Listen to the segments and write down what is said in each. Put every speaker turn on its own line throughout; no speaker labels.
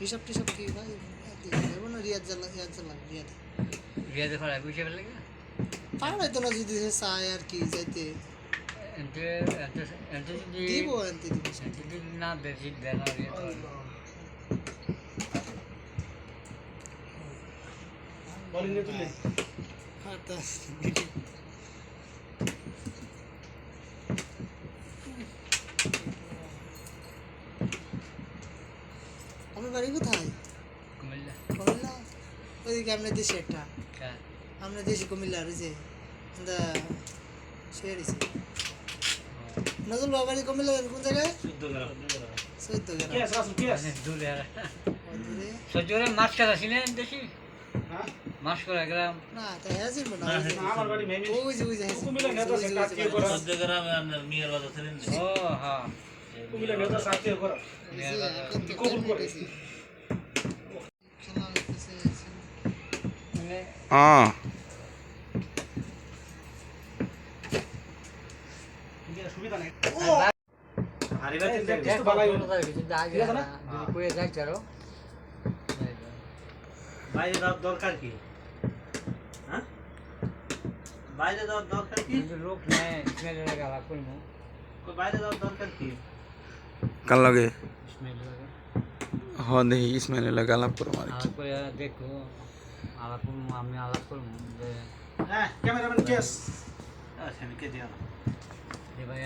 হিসাব টিসাব কি ভাই এমন রিয়াজ জ্বালা রিয়াজ জ্বালা রিয়াজ
রিয়াজে খরা বুঝে ফেলে গা
পারাই তো না যদি সে চায় আর কি যাইতে
এতে এতে এতে যদি
দিব আনতে দিব
এতে যদি না দেখি দেন আর ইয়ে তো-
বলিং
আমার বাড়ি কোথায়?
কুমিল্লা।
ওইদিকে আপনার দেশে একটা। আপনার দেশে কুমিল্লা রয়েছে আমরা শুয়ে রয়েছে। নজরুল বাবা বাড়ি কুমিল্লা কোন জায়গায়? গ্রাম
মাছ কাটা ছিলেন দেখি
হ্যাঁ।
গ্রাম?
না না
আমার বাড়ি মেমি
ওই যে ওই যে
কুমিল্লা নেতা আছে কাটিয়ে করা।
ও হ্যাঁ।
কুমিল্লা নেতা সাথে করা। কবুল করে।
মানে
হ্যাঁ।
সুবিধা নাই
বাইরে যাওয়ার দরকার কি? হ্যাঁ বাইরে যাওয়ার দরকার কি?
লোক নেই
বাইরে যাওয়ার দরকার কি?
কার লাগে
স্মেল লাগে
হ দেখি ইসমাইল লাগে আলাপ করো আর কি
আলাপ করে দেখো আলাপ করব আমি আলাপ করব যে
হ্যাঁ ক্যামেরাম্যান কেস
আহ, সেদিকে দিও না
যে ভাই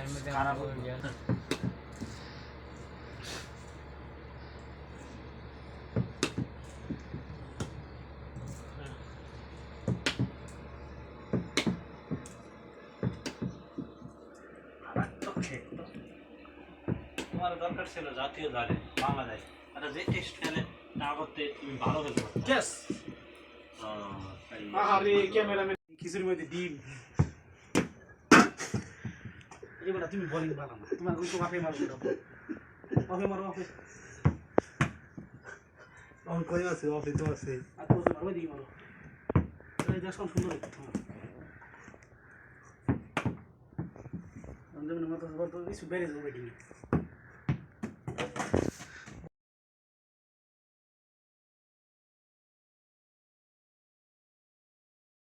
তোমার দরকার ছিল জাতীয় দলে বাংলাদেশ। আর যে টেস্ট খেলে তা করতে তুমি ভালো খেলতে তাই।
আহারে ক্যামেরাম্যান। খিচুড়ির মধ্যে ডিম। এবার তুমি বোলিং বানা না। তোমার ওই তো বাপে মারো বাপে মারো বাপে
অন কই আছে? অফিস তো আছে।
আর তো মারো দিকে মারো। এই দেশ কোন সুন্দর তোমার আমি যেমন কিছু বেড়ে যাবে